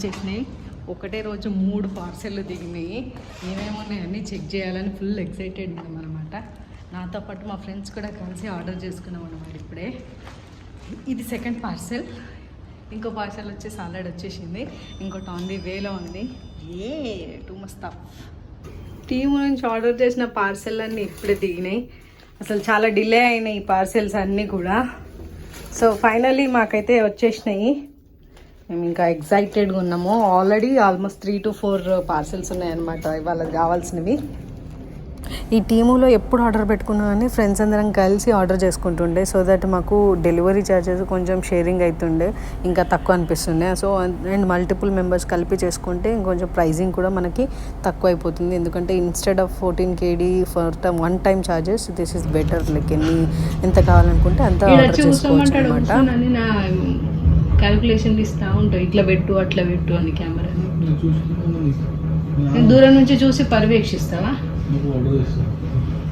వచ్చేసినాయి. ఒకటే రోజు మూడు పార్సెల్ దిగినాయి. ఏమేమున్నాయన్నీ చెక్ చేయాలని ఫుల్ ఎక్సైటెడ్ ఉన్నాం అనమాట నాతో పాటు మా ఫ్రెండ్స్ కూడా కలిసి ఆర్డర్ చేసుకున్నాం అనమాట ఇప్పుడే. ఇది సెకండ్ పార్సెల్. ఇంకో పార్సెల్ వచ్చేసి ఆల్రెడీ వచ్చేసింది. ఇంకోటి ఆన్ ది వేలో ఉంది. ఏ టూ మస్తా టీము నుంచి ఆర్డర్ చేసిన పార్సెల్ అన్నీ ఇప్పుడే దిగినాయి. అసలు చాలా డిలే అయినాయి ఈ పార్సెల్స్ అన్నీ కూడా. సో ఫైనలీ మాకైతే వచ్చేసినాయి. మేము ఇంకా ఎగ్జైటెడ్గా ఉన్నాము. Already almost three to four parcels ఉన్నాయన్నమాట. ఇవాళ కావాల్సినవి. ఈ టీములో ఎప్పుడు ఆర్డర్ పెట్టుకున్నా కానీ ఫ్రెండ్స్ అందరం కలిసి ఆర్డర్ చేసుకుంటుండే. సో దట్ మాకు డెలివరీ ఛార్జెస్ కొంచెం షేరింగ్ అవుతుండే ఇంకా తక్కువ అనిపిస్తుండే. సో అండ్ మల్టిపుల్ మెంబర్స్ కలిపి చేసుకుంటే ఇంకొంచెం ప్రైజింగ్ కూడా మనకి తక్కువ అయిపోతుంది. ఎందుకంటే instead of fourteen KD for the one time charges this is better like ఎన్ని ఎంత కావాలనుకుంటే అంత ఆర్డర్ చేసుకోవచ్చు అనమాట నా క్యాలిక్యులేషన్ ఇస్తా ఉంటావు ఇట్లా పెట్టు అట్లా పెట్టు అని కెమెరాని దూరం నుంచి చూసి పర్యవేక్షిస్తావా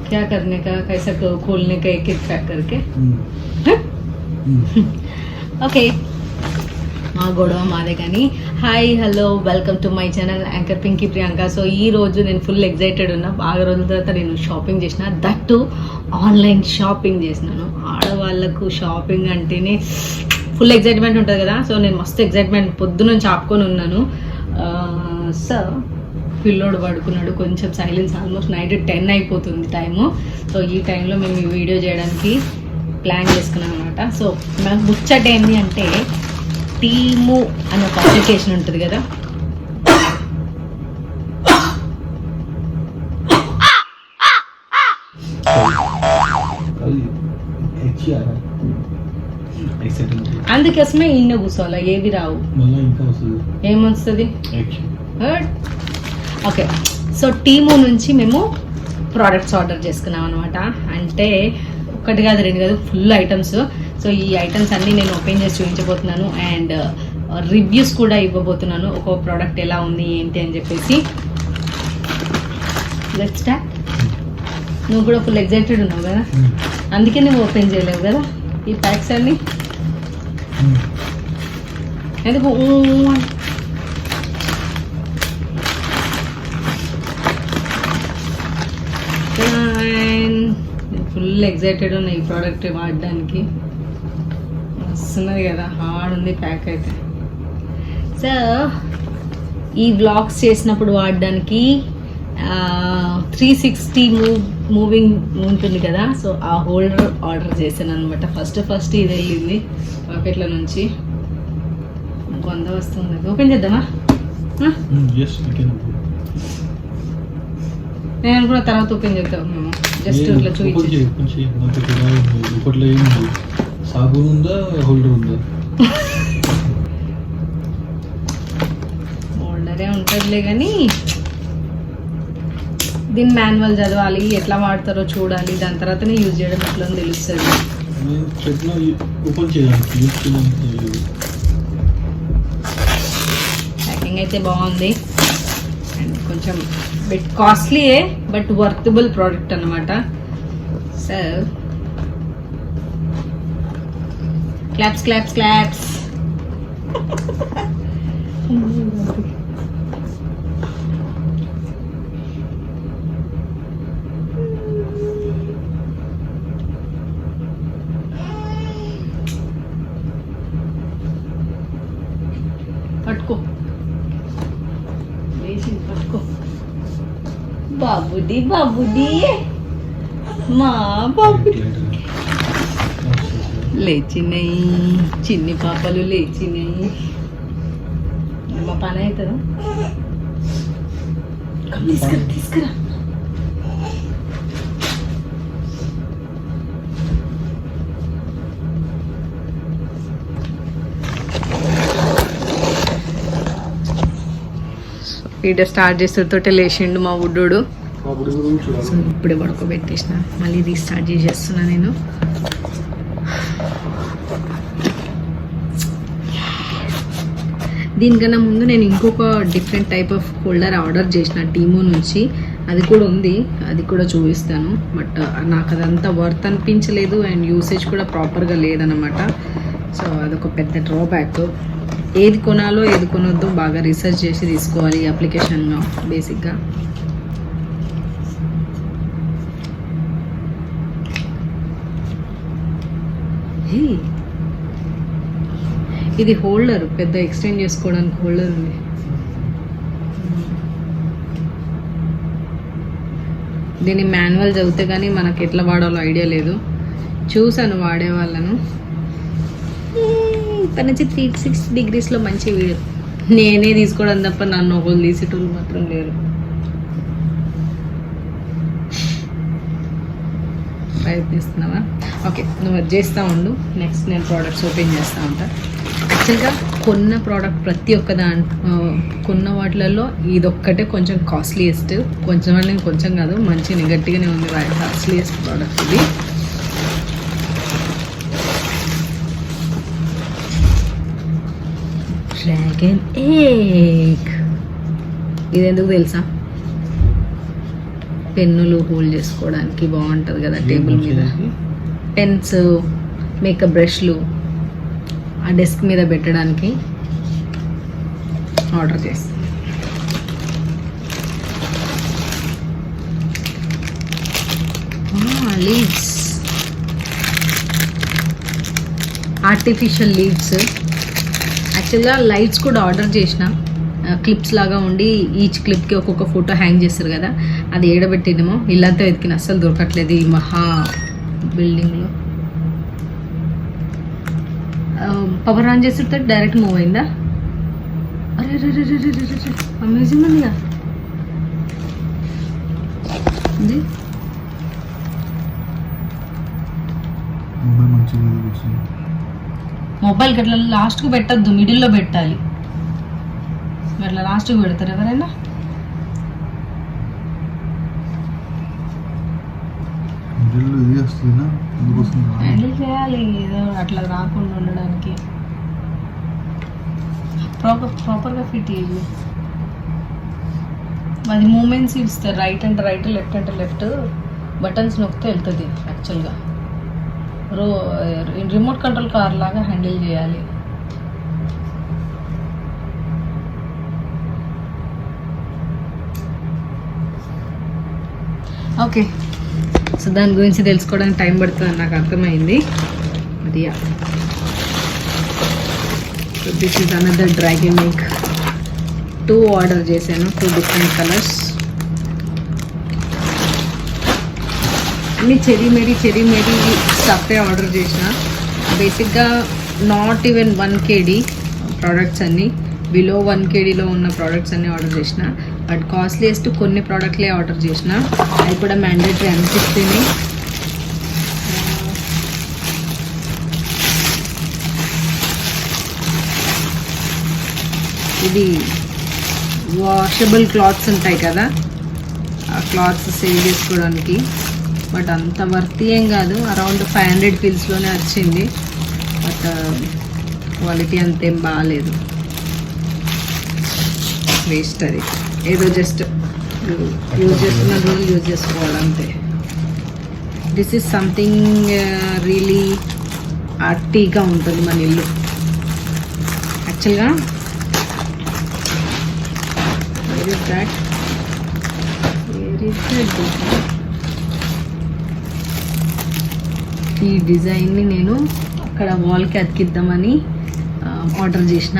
क्या करने का कैसा को- खोलने का एक एक पैक करके ఓకే మా గొడవ మాదే కానీ hi hello welcome to my channel anchor Pinky Priyanka so ఈ రోజు నేను ఫుల్ ఎగ్జైటెడ్ ఉన్నా బాగా రోజుల తర్వాత నేను షాపింగ్ చేసిన దట్టు ఆన్లైన్ షాపింగ్ చేసినాను ఆడవాళ్ళకు షాపింగ్ అంటేనే ఫుల్ ఎగ్జైట్మెంట్ ఉంటుంది కదా సో నేను మస్తు ఎగ్జైట్మెంట్ పొద్దున ఆపుకొని ఉన్నాను. సో పిల్లోడు పడుకున్నాడు కొంచెం సైలెన్స్ ఆల్మోస్ట్ నైట్ టెన్ అయిపోతుంది టైము. సో ఈ టైంలో మేము ఈ వీడియో చేయడానికి ప్లాన్ చేసుకున్నాం అనమాట సో నాకు ముచ్చట ఏంటి అంటే టీము అనే ఒక అప్లికేషన్ ఉంటుంది కదా. అందుకోసమే ఇన్న కూర్చోవాలి ఏవి రావు. ఏమొస్తుంది? ఓకే సో టీము నుంచి మేము ప్రోడక్ట్స్ ఆర్డర్ చేసుకున్నాం అనమాట అంటే ఒకటి కాదు రెండు కాదు ఫుల్ ఐటమ్స్ సో ఈ ఐటమ్స్ అన్నీ నేను ఓపెన్ చేసి చూపించబోతున్నాను. అండ్ రివ్యూస్ కూడా ఇవ్వబోతున్నాను. ఒక ప్రోడక్ట్ ఎలా ఉంది ఏంటి అని చెప్పేసి. లెట్ స్టార్ట్ నువ్వు కూడా ఫుల్ ఎగ్జైటెడ్ ఉన్నావు కదా? అందుకే నువ్వు ఓపెన్ చేయలేవు కదా? ఈ ప్యాక్స్ అన్నీ? ఎందుకు ఊ అని ఫుల్ ఎగ్జైటెడ్ ఉన్నాయి ఈ ప్రోడక్ట్ వాడడానికి. వస్తున్నది కదా హార్డ్ ఉంది ప్యాక్ అయితే. సో ఈ బ్లాగ్స్ చేసినప్పుడు వాడడానికి త్రీ సిక్స్టీ మూవ్ మూవింగ్ ఉంటుంది కదా. సో ఆ హోల్డర్ ఆర్డర్ చేశాను అనమాట ఫస్ట్ ఫస్ట్ ఇది వెళ్ళింది పాకెట్ల నుంచి. వంద వస్తుంది. ఓపెన్ చేద్దామా? ఓకేనా నేను అనుకున్న తర్వాత ఓపెన్ చేద్దాం మేము. జస్ట్ ఇట్లా చూపించి. ఒకటిలో ఏముంది? సాబున్ ఉందా హోల్డర్ ఉందా? హోల్డరే ఉంటుందిలే కానీ దీని మాన్యువల్ చదవాలి ఎట్లా వాడతారో చూడాలి దాని తర్వాతనే యూజ్ చేయడం ఎట్లా తెలుస్తుంది. ప్యాకింగ్ అయితే బాగుంది. అండ్ కొంచెం బిట్ కాస్ట్లీయే బట్ వర్తబుల్ ప్రోడక్ట్ అనమాట సో క్లాప్స్ క్లాప్స్ క్లాప్స్ బాబుడి బాబుడి. మా బాబుడి. లేచినాయి చిన్ని పాపలు లేచినాయి మా పని అవుతుందా తీసుకురా తీసుకురా. వీడియో స్టార్ట్ చేసేతోటే లేచిండు మా చూడాలి సో ఇప్పుడే పడుకోబెట్టేసిన. మళ్ళీ రీస్టార్ట్ చేసేస్తున్నా నేను. దీనికన్నా ముందు నేను ఇంకొక different type of holder order చేసిన టీమో నుంచి. అది కూడా ఉంది. అది కూడా చూపిస్తాను. బట్ uh, నాకు అదంతా వర్త్ అనిపించలేదు అండ్ యూసేజ్ కూడా ప్రాపర్గా లేదనమాట సో అదొక పెద్ద డ్రాబ్యాక్ ఏది కొనాలో ఏది కొనొద్దో బాగా రీసెర్చ్ చేసి తీసుకోవాలి అప్లికేషన్గా అప్లికేషన్లో బేసిక్గా హే, ఇది హోల్డర్ పెద్ద ఎక్స్టెండ్ చేసుకోవడానికి హోల్డర్ ఉంది. దీని మాన్యువల్ చదివితే కానీ మనకి ఎట్లా వాడాలో ఐడియా లేదు. చూసాను వాడే వాళ్ళను. ఇక్కడ నుంచి త్రీ సిక్స్టీ డిగ్రీస్లో మంచి వీడియో. నేనే తీసుకోవడం తప్ప నన్ను ఒకళ్ళు తీసేటోళ్ళు మాత్రం లేరు ప్రయత్నిస్తున్నావా? ఓకే నువ్వు అది చేస్తూ ఉండు. నెక్స్ట్ నేను ప్రోడక్ట్స్ ఓపెన్ చేస్తూ ఉంటా. యాక్చువల్గా కొన్న ప్రోడక్ట్ ప్రతి ఒక్క దాంట్లో కొన్న వాటిలలో ఇదొక్కటే కొంచెం కాస్ట్లీయెస్ట్ కొంచెం అంటే కొంచెం కాదు మంచి గట్టిగానే ఉంది కాస్ట్లీయెస్ట్ ప్రోడక్ట్ ఇది. డ్రాగన్ ఎగ్ ఇది ఎందుకు తెలుసా? పెన్నులు హోల్డ్ చేసుకోవడానికి బాగుంటుంది కదా టేబుల్ మీద. పెన్స్ మేకప్ బ్రష్లు ఆ డెస్క్ మీద పెట్టడానికి ఆర్డర్ చేస్తాను లీవ్స్. Artificial leaves. యాక్చువల్గా లైట్స్ కూడా ఆర్డర్ చేసిన. క్లిప్స్ లాగా ఉండి ఈచ్ క్లిప్కి ఒక్కొక్క ఫోటో హ్యాంగ్ చేస్తారు కదా అది ఏడబెట్టిందేమో ఇల్లంతా వెతికిన అస్సలు దొరకట్లేదు ఈ మహా. బిల్డింగ్లో పవర్ ఆన్ చేస్తే డైరెక్ట్ మూవ్ అయిందా? అరే అమేజింగ్ ఉందిగా ఇది మొబైల్ అట్లా లాస్ట్కి పెట్టద్దు మిడిల్లో పెట్టాలి. అట్లా లాస్ట్కి పెడతారు ఎవరైనా? మిడిల్లో ఇది వస్తుందా అందుకోసం హ్యాండిల్ చేయాలి ఏదో అట్లా రాకుండా ఉండడానికి. ప్రాపర్ ప్రాపర్గా ఫిట్ చేయాలి అది మూమెంట్స్ ఇస్తారు రైట్ అండ్ రైట్ లెఫ్ట్ అంటే లెఫ్ట్ బటన్స్ నొక్కితే వెళ్తుంది యాక్చువల్గా రో రిమోట్ కంట్రోల్ కార్ లాగా హ్యాండిల్ చేయాలి. ఓకే సో దాని గురించి తెలుసుకోవడానికి టైం పడుతుంది నాకు అర్థమైంది. అది so this is another dragon milk too order చేశాను టూ డిఫరెంట్ కలర్స్ అన్ని చెరీ మేరీ చెరీ స్టఫే ఆర్డర్ చేసిన. బేసిక్గా not even one KD products అన్నీ బిలో వన్ కేడీలో ఉన్న ప్రోడక్ట్స్ అన్నీ ఆర్డర్ చేసిన. బట్ కాస్ట్లీయెస్ట్ కొన్ని ప్రోడక్ట్లే ఆర్డర్ చేసిన. అవి కూడా మ్యాండేటరీ అనిపిస్తుంది ఇది వాషబుల్ క్లాత్స్ ఉంటాయి కదా. ఆ క్లాత్స్ సేవ్ చేసుకోవడానికి. బట్ అంత వర్త్ ఏం కాదు. అరౌండ్ ఫైవ్ హండ్రెడ్ పిల్స్లోనే వచ్చింది. బట్ క్వాలిటీ అంతేం బాగాలేదు వేస్ట్ అది. ఏదో జస్ట్ యూజ్ చేస్తున్న రోజులు యూజ్ చేసుకోవాలి అంతే. దిస్ ఈజ్ సంథింగ్ రియలీ ఆర్టీగా ఉంటుంది మన ఇల్లు. యాక్చువల్గా where is that where is that ఈ డిజైన్ని నేను అక్కడ వాల్కి అతికిద్దామని uh, ఆర్డర్ చేసిన.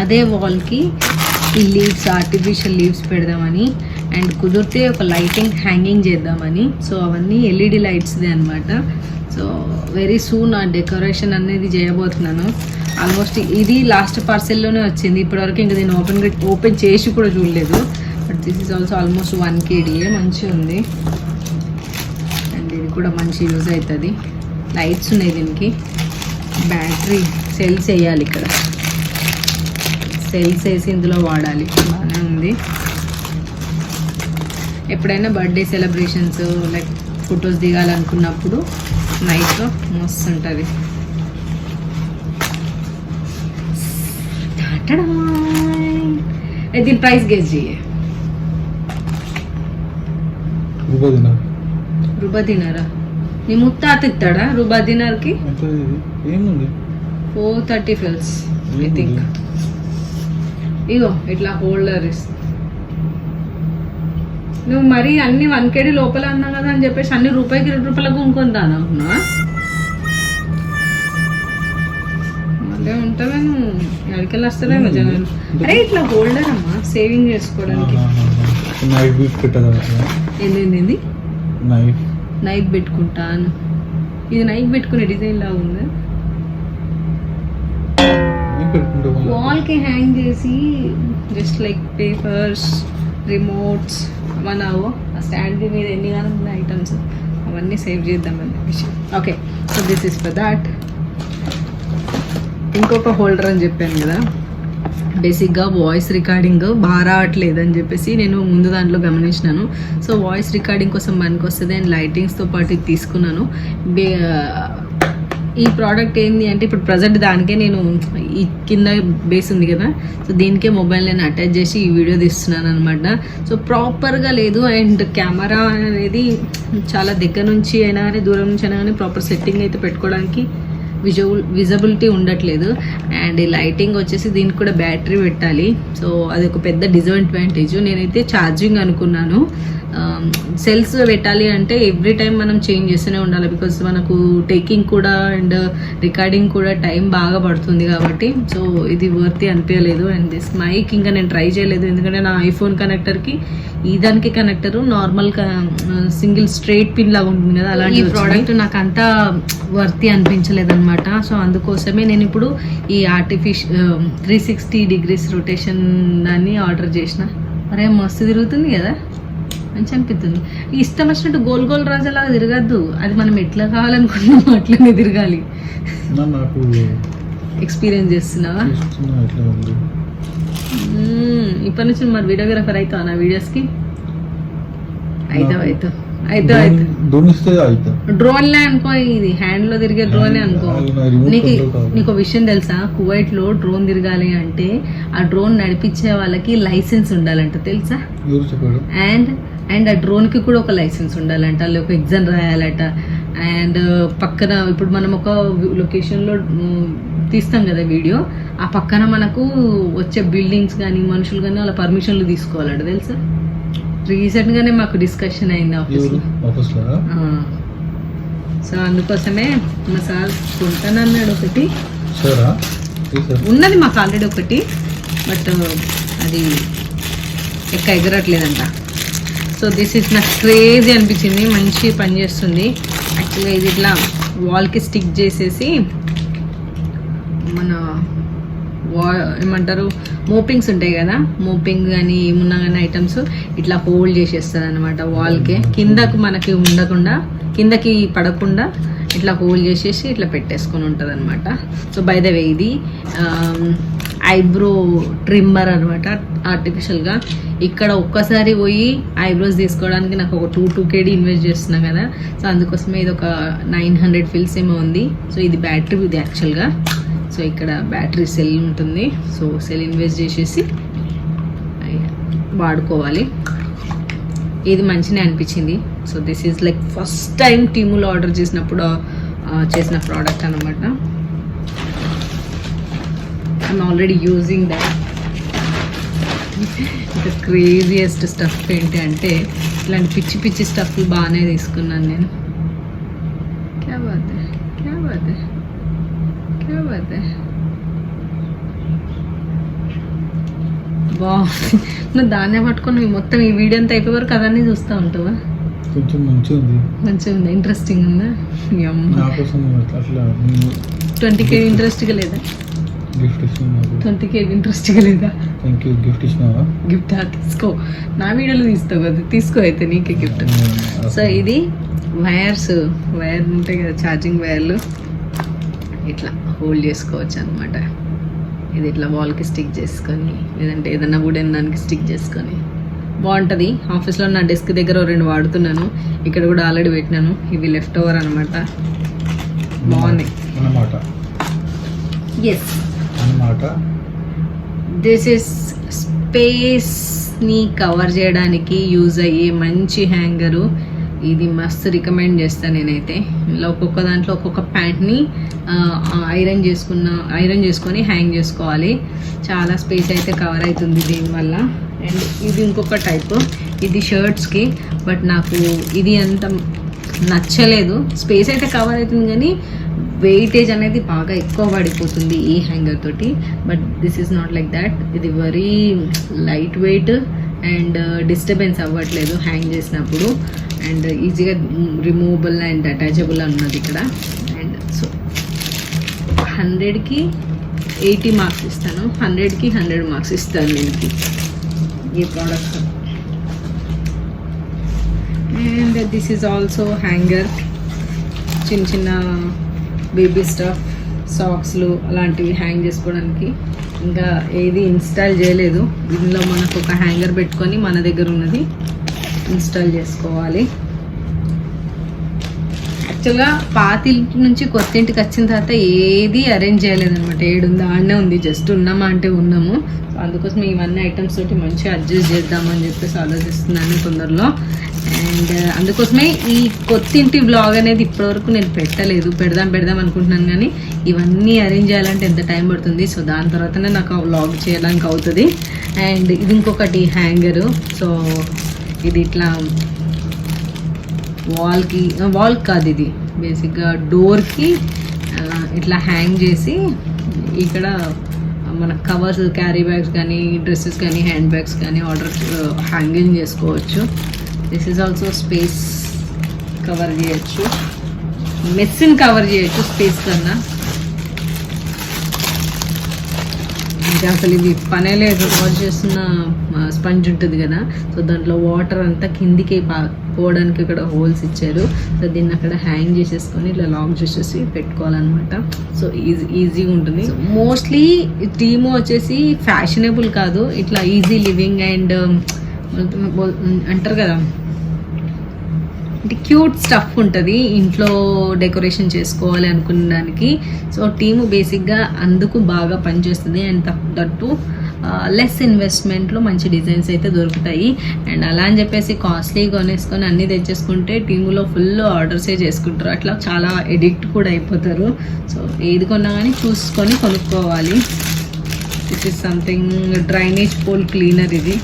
అదే వాల్కి ఈ లీవ్స్ ఆర్టిఫిషియల్ లీవ్స్ పెడదామని అండ్ కుదిరితే ఒక లైటింగ్ హ్యాంగింగ్ చేద్దామని. సో అవన్నీ ఎల్ఈడి లైట్స్దే అనమాట సో వెరీ సూన్ ఆ డెకరేషన్ అనేది చేయబోతున్నాను. ఆల్మోస్ట్ ఇది లాస్ట్ పార్సెల్లోనే వచ్చింది. ఇప్పటివరకు ఇంకా దీన్ని ఓపెన్ ఓపెన్ చేసి కూడా చూడలేదు. But this is also almost one కేడీఏ మంచిగా ఉంది. అండ్ ఇది కూడా మంచి యూజ్ అవుతుంది. లైట్స్ ఉన్నాయి దీనికి. బ్యాటరీ సెల్స్ వేయాలి ఇక్కడ. సెల్స్ వేసి ఇందులో వాడాలి. బాగానే ఉంది. ఎప్పుడైనా బర్త్డే సెలబ్రేషన్స్ లైక్ ఫొటోస్ దిగాలనుకున్నప్పుడు నైట్లో మస్తు ఉంటుంది దీని ప్రైస్ గెస్ చెయ్యి. రూబా నీ ముత్తాత ఇస్తాడా రూబా దినార్కి four thirty fils I think. ఇగో ఇట్లా హోల్డర్ ఇస్తా నువ్వు మరి అన్ని వన్ కేడీ లోపల అన్నావు కదా అని చెప్పేసి అన్ని రూపాయికి రెండు రూపాయలకు కొనుక్కుంటాను అనుకున్నా మళ్ళీ ఉంటావేమో ఎక్కడికెళ్ళి వస్తారేమో జనాలు. అరే ఇట్లా హోల్డర్ అమ్మా సేవింగ్ చేసుకోవడానికి. నైఫ్ ఏంది నైఫ్ నైఫ్ పెట్టుకుంటాను. ఇది నైఫ్ పెట్టుకునే డిజైన్ లాగా ఉంది? వాల్కి హ్యాంగ్ చేసి జస్ట్ లైక్ పేపర్స్ రిమోట్స్ మన ఆ స్టాండ్ మీద ఎన్ని కానీ ఐటమ్స్ అవన్నీ సేవ్ చేద్దామని చెప్పేసి okay so this is for that ఇంకొక హోల్డర్ అని చెప్పాను కదా. బేసిక్గా వాయిస్ రికార్డింగ్ బాగా రావట్లేదు అని చెప్పేసి నేను ముందు దాంట్లో గమనించినాను. సో వాయిస్ రికార్డింగ్ కోసం మనకు వస్తుంది అండ్ లైటింగ్స్తో పాటు తీసుకున్నాను. ఈ ప్రోడక్ట్ ఏంది అంటే ఇప్పుడు ప్రజెంట్ దానికే నేను ఈ కింద బేస్ ఉంది కదా. సో దీనికే మొబైల్ నేను అటాచ్ చేసి ఈ వీడియో తీస్తున్నాను అనమాట సో ప్రాపర్గా లేదు అండ్ కెమెరా అనేది చాలా దగ్గర నుంచి అయినా కానీ దూరం నుంచి అయినా కానీ ప్రాపర్ సెట్టింగ్ అయితే పెట్టుకోవడానికి విజువల్ విజబిలిటీ ఉండట్లేదు. అండ్ ఈ లైటింగ్ వచ్చేసి దీనికి కూడా బ్యాటరీ పెట్టాలి. సో అది ఒక పెద్ద డిసడ్వాంటేజ్ నేనైతే ఛార్జింగ్ అనుకున్నాను. సెల్స్ పెట్టాలి అంటే ఎవ్రీ టైం మనం చేంజ్ చేస్తూనే ఉండాలి బికాస్ మనకు టేకింగ్ కూడా అండ్ రికార్డింగ్ కూడా టైం బాగా పడుతుంది కాబట్టి సో ఇది వర్తి అనిపించలేదు అండ్ దిస్ మైక్ ఇంకా నేను ట్రై చేయలేదు ఎందుకంటే నా ఐఫోన్ కనెక్టర్కి ఈ దానికి connector normal single straight pin లాగా ఉంటుంది కదా అలాంటి ప్రోడక్ట్ నాకు అంతా వర్తి అనిపించలేదు అనమాట సో అందుకోసమే నేను ఇప్పుడు ఈ artificial three sixty degrees rotation దాన్ని ఆర్డర్ చేసిన. అరే మస్తు తిరుగుతుంది కదా. మంచి అనిపిస్తుంది. ఇష్టం వచ్చినట్టు గోల్ గోల్ రాజాలాగా తిరగద్దు. అది మనం ఎట్లా కావాలనుకున్నామో అట్లనే తిరగాలి. నాకు ఎక్స్పీరియన్స్ చేస్తున్నావా. ఇప్పటి నుంచి మరి వీడియోగ్రాఫర్ అవుతావా నా వీడియోస్కి? అవుతావు అవుతావు. అవుతావు అవుతావు. డ్రోన్ ఇస్తే అవుతా. డ్రోన్ లే అనుకో ఇది. హ్యాండ్లో తిరిగే డ్రోన్ అనుకో. నీకు. నీకు విషయం తెలుసా? కువైట్లో డ్రోన్ తిరగాలి అంటే ఆ డ్రోన్ నడిపించే వాళ్ళకి లైసెన్స్ ఉండాలంట తెలుసా? అండ్ అండ్ ఆ డ్రోన్కి కూడా ఒక లైసెన్స్ ఉండాలంట ఒక ఎగ్జామ్ రాయాలట. అండ్ పక్కన ఇప్పుడు మనం ఒక లొకేషన్లో మ్, తీస్తాం కదా వీడియో ఆ పక్కన మనకు వచ్చే బిల్డింగ్స్ కానీ మనుషులు కానీ వాళ్ళ పర్మిషన్లు తీసుకోవాలట తెలుసా? రీసెంట్ గానే మాకు డిస్కషన్ అయింది ఆఫీస్లో సో అందుకోసమే మా సార్ కొంటానన్నాడు ఒకటి. ఉన్నది మాకు ఆల్రెడీ ఒకటి బట్ అది ఎక్క ఎగరట్లేదంట సో దిస్ ఇస్ నాకు క్రేజీ అనిపించింది. మంచి పని చేస్తుంది. యాక్చువల్గా ఇది ఇట్లా వాల్కి స్టిక్ చేసేసి మన వా ఏమంటారు? మోపింగ్స్ ఉంటాయి కదా? మోపింగ్ కానీ ఏమున్నా కానీ ఐటమ్స్ ఇట్లా హోల్డ్ చేసేస్తుంది అనమాట వాల్కే కిందకు మనకి ఉండకుండా కిందకి పడకుండా ఇట్లా హోల్డ్ చేసేసి ఇట్లా పెట్టేసుకొని ఉంటుంది అనమాట సో బై ద వే ఇది um, ఐబ్రో ట్రిమ్మర్ అనమాట ఆర్టిఫిషియల్గా ఇక్కడ ఒక్కసారి పోయి ఐబ్రోస్ తీసుకోవడానికి నాకు ఒక టూ టూ కేడీ ఇన్వెస్ట్ చేస్తున్నా కదా. సో అందుకోసమే ఇది ఒక నైన్ హండ్రెడ్ ఫిల్స్ ఏమో ఉంది. సో ఇది బ్యాటరీ ఇది యాక్చువల్గా సో ఇక్కడ బ్యాటరీ సెల్ ఉంటుంది. సో సెల్ ఇన్వెస్ట్ చేసేసి వాడుకోవాలి. ఇది మంచిగా అనిపించింది. So this is like first time టీములో order చేసినప్పుడు చేసిన ప్రోడక్ట్ అనమాట ఐఎమ్ ఆల్రెడీ యూజింగ్ దట్ ఇంకా క్రేజియస్ట్ స్టఫ్ ఏంటి అంటే ఇలాంటి పిచ్చి పిచ్చి స్టఫ్ బాగానే తీసుకున్నాను నేను. క్యా బాత్ క్యా బాత్ క్యా నువ్వు దాన్నే పట్టుకొని నువ్వు మొత్తం ఈ వీడియో అంతా అయిపోయే వరకు అదన్నీ చూస్తూ ఉంటావా? కొంచెం మంచిగా ఉంది? మంచిగా ఉందా ఇంట్రెస్టింగ్ ఉందా ట్వంటీ కే ఇంట్రెస్ట్గా లేదా? గిఫ్ట్ ట్వంటీ కే ఇంట్రెస్ట్గా లేదా థ్యాంక్ యూ గిఫ్ట్ ఇచ్చినావా? గిఫ్ట్ తీసుకో. నా వీడియోలో తీస్తావు కదా. తీసుకో అయితే నీకే గిఫ్ట్ సో ఇది వైర్స్. వైర్ ఉంటాయి కదా ఛార్జింగ్ వైర్లు. ఇట్లా హోల్డ్ చేసుకోవచ్చు అనమాట ఇది ఇట్లా వాల్కి స్టిక్ చేసుకొని లేదంటే ఏదన్నా వుడెన్ దానికి స్టిక్ చేసుకొని. బాగుంటుంది. ఆఫీస్లో నా డెస్క్ దగ్గర రెండు వాడుతున్నాను. ఇక్కడ కూడా ఆల్రెడీ పెట్టినాను. ఇవి లెఫ్ట్ ఓవర్ అనమాట బాగున్నాయి ఎస్ అన్నమాట. దిస్ ఇస్ స్పేస్ని కవర్ చేయడానికి యూజ్ అయ్యే మంచి హ్యాంగరు ఇది మస్తు రికమెండ్ చేస్తాను నేనైతే. ఇలా ఒక్కొక్క దాంట్లో ఒక్కొక్క ప్యాంట్ని ఐరన్ చేసుకున్న ఐరన్ చేసుకొని హ్యాంగ్ చేసుకోవాలి. చాలా స్పేస్ అయితే కవర్ అవుతుంది దీనివల్ల. అండ్ ఇది ఇంకొక టైప్ ఇది షర్ట్స్కి బట్ నాకు ఇది అంత నచ్చలేదు. స్పేస్ అయితే కవర్ అవుతుంది కానీ వెయిటేజ్ అనేది బాగా ఎక్కువ పడిపోతుంది ఈ హ్యాంగర్ తోటి. But this is not like that. ఇది very light weight and uh, disturbance అవ్వట్లేదు హ్యాంగ్ చేసినప్పుడు. అండ్ ఈజీగా రిమూవబుల్ అండ్ అటాచబుల్ అన్నది ఇక్కడ. అండ్ సో హండ్రెడ్కి ఎయిటీ మార్క్స్ ఇస్తాను. హండ్రెడ్కి హండ్రెడ్ మార్క్స్ ఇస్తాను దీనికి. ఈ product and this is also hanger చిన్న చిన్న బేబీ స్టఫ్ సాక్స్లు అలాంటివి హ్యాంగ్ చేసుకోవడానికి. ఇంకా ఏది ఇన్స్టాల్ చేయలేదు. ఇందులో మనకు ఒక హ్యాంగర్ పెట్టుకొని మన దగ్గర ఉన్నది ఇన్స్టాల్ చేసుకోవాలి. యాక్చువల్గా పాత ఇంటి నుంచి కొత్త ఇంటికి వచ్చిన తర్వాత ఏది అరేంజ్ చేయలేదనమాట ఏడుందా ఆడనే ఉంది జస్ట్ ఉన్నామా అంటే ఉన్నాము. సో అందుకోసం ఇవన్నీ ఐటమ్స్ తోటి మంచిగా అడ్జస్ట్ చేద్దామని చెప్పేసి ఆలోచిస్తున్నాను తొందరలో. అండ్ uh, అందుకోసమే ఈ కొత్త ఇంటి బ్లాగ్ అనేది ఇప్పటివరకు నేను పెట్టలేదు. పెడదాం పెడదాం అనుకుంటున్నాను కానీ ఇవన్నీ అరేంజ్ చేయాలంటే ఎంత టైం పడుతుంది? సో దాని తర్వాతనే నాకు ఆ వ్లాగ్ చేయడానికి అవుతుంది. అండ్ ఇది ఇంకొకటి హ్యాంగరు. సో ఇది ఇట్లా వాల్కి వాల్ కాదు ఇది. బేసిక్గా డోర్కి ఇట్లా హ్యాంగ్ చేసి ఇక్కడ మన కవర్స్ క్యారీ బ్యాగ్స్ కానీ డ్రెస్సెస్ కానీ హ్యాండ్ బ్యాగ్స్ కానీ ఆర్డర్ హ్యాంగింగ్ చేసుకోవచ్చు. This is also space cover చేయొచ్చు. మెస్సిన్ కవర్ చేయొచ్చు స్పేస్ కన్నా. ఇంకా అసలు ఇది పనే లేదు. వాష్ చేస్తున్న స్పంజ్ ఉంటుంది కదా. సో దాంట్లో వాటర్ అంతా కిందికి పా- పోవడానికి ఇక్కడ హోల్స్ ఇచ్చారు. సో దీన్ని అక్కడ హ్యాంగ్ చేసేసుకొని ఇట్లా లాక్ చేసేసి పెట్టుకోవాలన్నమాట. సో ఈజీ ఈజీగా ఉంటుంది. మోస్ట్లీ థీమ్ వచ్చేసి ఫ్యాషనబుల్ కాదు. ఇట్లా ఈజీ లివింగ్ అండ్ అంటారు కదా అంటే క్యూట్ స్టఫ్ ఉంటుంది. ఇంట్లో డెకరేషన్ చేసుకోవాలి అనుకున్న దానికి సో టీము బేసిక్గా అందుకు బాగా పనిచేస్తుంది. అండ్ తగ్గట్టు లెస్ ఇన్వెస్ట్మెంట్లో మంచి డిజైన్స్ అయితే దొరుకుతాయి. అండ్ అలా అని చెప్పేసి కాస్ట్లీ కొనేసుకొని అన్నీ తెచ్చేసుకుంటే టీములో ఫుల్ ఆర్డర్సే చేసుకుంటారు. అట్లా చాలా ఎడిక్ట్ కూడా అయిపోతారు. సో ఏది కొన్నా కానీ చూసుకొని కొనుక్కోవాలి. This is something drainage pole cleaner ఇది.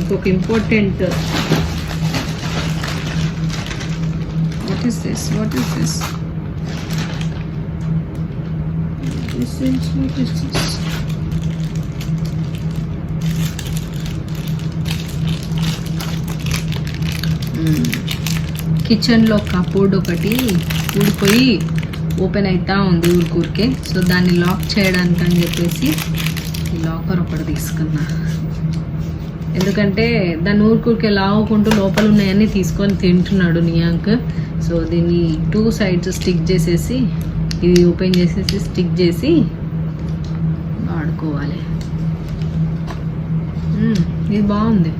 ఇంకొక important what is this what is this is this కిచెన్లో కబోర్డ్ ఒకటి ఊడిపోయి ఓపెన్ అవుతా ఉంది ఊరికూరికే. సో దాన్ని లాక్ చేయడానికి అని చెప్పేసి లాకర్ ఒకటి తీసుకున్నా. ఎందుకంటే దాన్ని ఊరుకూరికే లావుకుంటూ లోపల ఉన్నాయన్నీ తీసుకొని తింటున్నాడు నియాంక్. సో దీన్ని టూ సైడ్స్ స్టిక్ చేసేసి ఇది ఓపెన్ చేసేసి స్టిక్ చేసి వాడుకోవాలి. ఇది బాగుంది.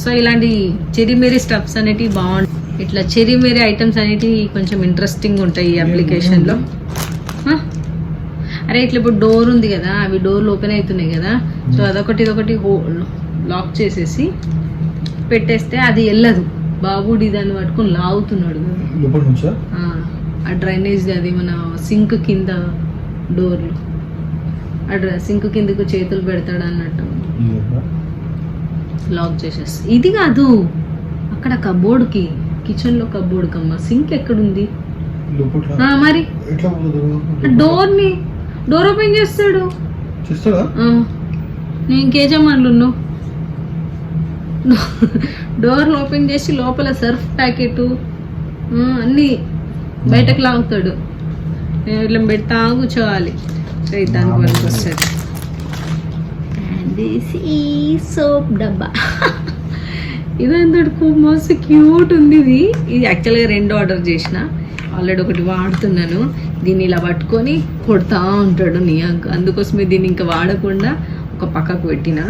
సో ఇలాంటి చెరిమేరి స్టఫ్స్ అనేటివి బాగుంటాయి. ఇట్లా చెరిమేరి ఐటమ్స్ అనేటివి కొంచెం ఇంట్రెస్టింగ్ ఉంటాయి ఈ అప్లికేషన్లో? అరే ఇట్లా ఇప్పుడు డోర్ ఉంది కదా అవి డోర్లు ఓపెన్ అవుతున్నాయి కదా సో అదొకటి ఇదొకటి లాక్ చేసేసి పెట్టేస్తే అది వెళ్ళదు బాబుడి దాన్ని పట్టుకొని లాగుతున్నాడు. ఆ, డ్రైనేజ్ అది మన సింక్ కింద డోర్లు ఆ డ్ర సింక్ కిందకు చేతులు పెడతాడు అన్నట్టు. లాక్ చేసేసి. ఇది కాదు అక్కడ కబోర్డ్కి కిచెన్లో కబోర్డ్కి అమ్మ సింక్ ఎక్కడుంది మరి. డోర్ని డోర్ ఓపెన్ చేస్తాడు. చేస్తాడా? ఆ, నేను ఇంకేజమాన్లు డోర్ ఓపెన్ చేసి లోపల సర్ఫ్ ప్యాకెట్ అన్నీ బయటకు లాగుతాడు. నేను ఇట్లా పెడతా కూర్చోవాలి సో ఇది దానికి పనికి వస్తుంది. సోప్ డబ్బా. ఇదంతా మస్తు క్యూట్ ఉంది ఇది. ఇది యాక్చువల్గా రెండు ఆర్డర్ చేసిన. ఆల్రెడీ ఒకటి వాడుతున్నాను. దీన్ని ఇలా పట్టుకొని కొడతా ఉంటాడు నియాంక్. అందుకోసమే దీన్ని ఇంకా వాడకుండా ఒక పక్కకు పెట్టిన.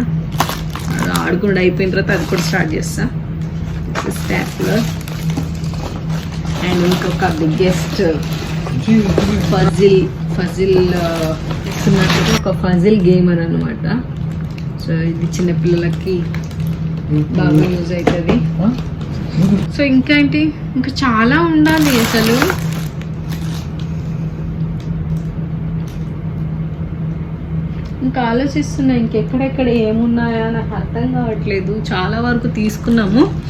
అది ఆడుకుండా అయిపోయిన తర్వాత అది కూడా స్టార్ట్ చేస్తా. స్టాప్లర్ అండ్ ఇంకొక బిగ్గెస్ట్ ఫజిల్ ఫజిల్ ఒక ఫజిల్ గేమర్ అనమాట సో ఇది చిన్నపిల్లలకి బాగా యూజ్ అవుతుంది. సో ఇంకా ఏంటి ఇంకా చాలా ఉండాలి అసలు. ఇంకా ఆలోచిస్తున్నా ఇంకెక్కడెక్కడ ఏమున్నాయా నాకు అర్థం కావట్లేదు. చాలా వరకు తీసుకున్నాము.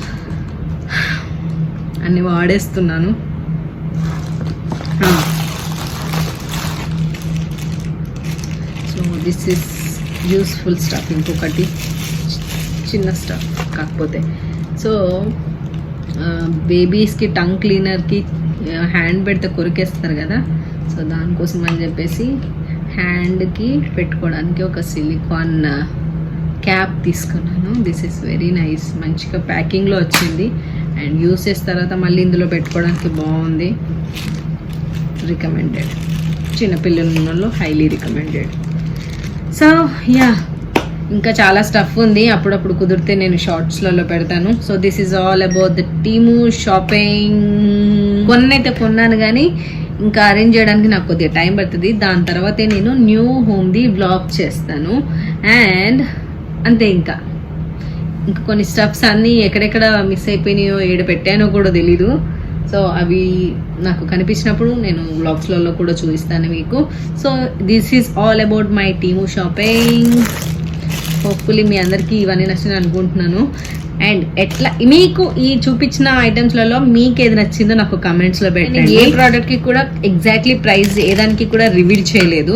అన్ని వాడేస్తున్నాను. So this is useful stuff ఇంకొకటి. చిన్న స్టఫ్ కాకపోతే. సో బేబీస్కి టంగ్ క్లీనర్కి హ్యాండ్ పెడితే కొరికేస్తారు కదా. సో దానికోసం అని చెప్పేసి హ్యాండ్కి పెట్టుకోవడానికి ఒక సిలికాన్ క్యాప్ తీసుకున్నాను. దిస్ ఇస్ వెరీ నైస్ మంచిగా ప్యాకింగ్లో వచ్చింది. అండ్ యూస్ చేసిన తర్వాత మళ్ళీ ఇందులో పెట్టుకోవడానికి బాగుంది. రికమెండెడ్ చిన్నపిల్లలు ఉన్న వాళ్ళు హైలీ రికమెండెడ్ సో యా ఇంకా చాలా స్టఫ్ ఉంది. అప్పుడప్పుడు కుదిరితే నేను షార్ట్స్లలో పెడతాను. So this is all about the Temu shopping కొన్నైతే కొన్నాను కానీ ఇంకా అరేంజ్ చేయడానికి నాకు కొద్దిగా టైం పడుతుంది. దాని తర్వాతే నేను న్యూ హోమ్ది బ్లాగ్ చేస్తాను. అండ్ అంతే ఇంకా. ఇంకా కొన్ని స్టఫ్స్ అన్నీ ఎక్కడెక్కడ మిస్ అయిపోయినాయో ఏడ పెట్టానో కూడా తెలీదు. సో అవి నాకు కనిపించినప్పుడు నేను వ్లాగ్స్లలో కూడా చూపిస్తాను మీకు. So this is all about my Temu shopping hopefully మీ అందరికీ ఇవన్నీ నచ్చింది అనుకుంటున్నాను. అండ్ ఎట్లా మీకు ఈ చూపించిన ఐటమ్స్లలో మీకు ఏది నచ్చిందో నాకు కమెంట్స్లో పెట్టండి. ఏ ప్రోడక్ట్కి కూడా ఎగ్జాక్ట్లీ ప్రైస్ ఏదానికి కూడా రివీల్ చేయలేదు.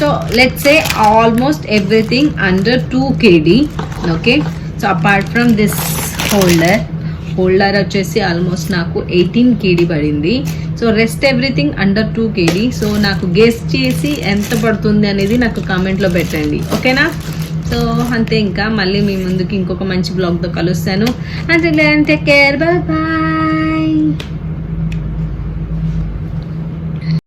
So let's say almost everything under two KD okay so apart from this holder holder వచ్చేసి ఆల్మోస్ట్ నాకు ఎయిటీన్ కేడీ పడింది. So rest everything under two KD so నాకు గెస్ట్ చేసి ఎంత పడుతుంది అనేది నాకు కామెంట్లో పెట్టండి. ఓకేనా సో అంతే ఇంకా మళ్ళీ మీ ముందుకి ఇంకొక మంచి బ్లాగ్తో కలుస్తాను. అంటే టేక్ కేర్ బాయ్